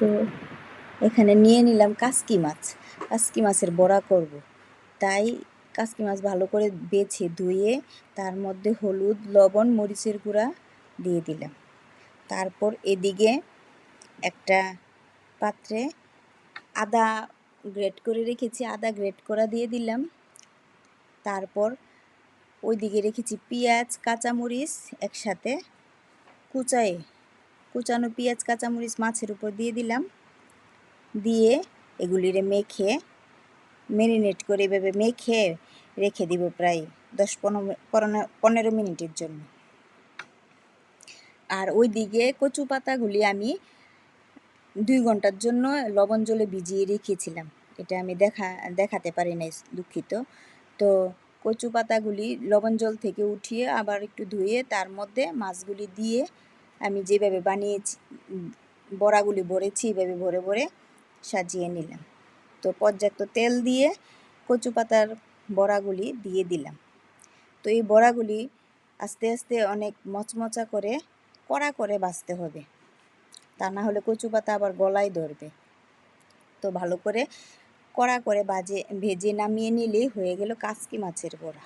তো এখানে নিয়ে নিলাম কাসকি মাছ। কাসকি মাছের বড়া করব। তাই কাসকি মাছ ভালো করে বেছে ধুয়ে তার মধ্যে হলুদ, লবণ, মরিচের গুঁড়া দিয়ে দিলাম। তারপর এদিকে একটা পাত্রে আদা গ্রেট করে রেখেছি, আদা গ্রেট করা দিয়ে দিলাম। তারপর ওইদিকে রেখেছি পেঁয়াজ, কাঁচামরিচ একসাথে কুচায়ে কুচানো পেঁয়াজ, কাঁচামরিচ মাছের উপর দিয়ে দিলাম। দিয়ে এগুলিরে মেখে, ম্যারিনেট করে এভাবে মেখে রেখে দিব প্রায় দশ পনেরো পনেরো মিনিটের জন্য। আর ওই দিকে কচু পাতাগুলি আমি দুই ঘণ্টার জন্য লবণ জলে ভিজিয়ে রেখেছিলাম। এটা আমি দেখা, দেখাতে পারি নাই, দুঃখিত। তো কচু পাতাগুলি লবণ জল থেকে উঠিয়ে আবার একটু ধুয়ে তার মধ্যে মাছগুলি দিয়ে আমি যেভাবে বানিয়েছি বড়াগুলি ভরেছি, এভাবে ভরে ভরে সাজিয়ে নিলাম। তো পর্যাপ্ত তেল দিয়ে কচু পাতার বড়াগুলি দিয়ে দিলাম। তো এই বড়াগুলি আস্তে আস্তে অনেক মচমচা করে কড়া করে বাছতে হবে। তা না হলে কচু পাতা আবার গলায় ধরবে। তো ভালো করে কড়া করে বাজে ভেজে নামিয়ে নিলেই হয়ে গেল কাসকি মাছের বড়া।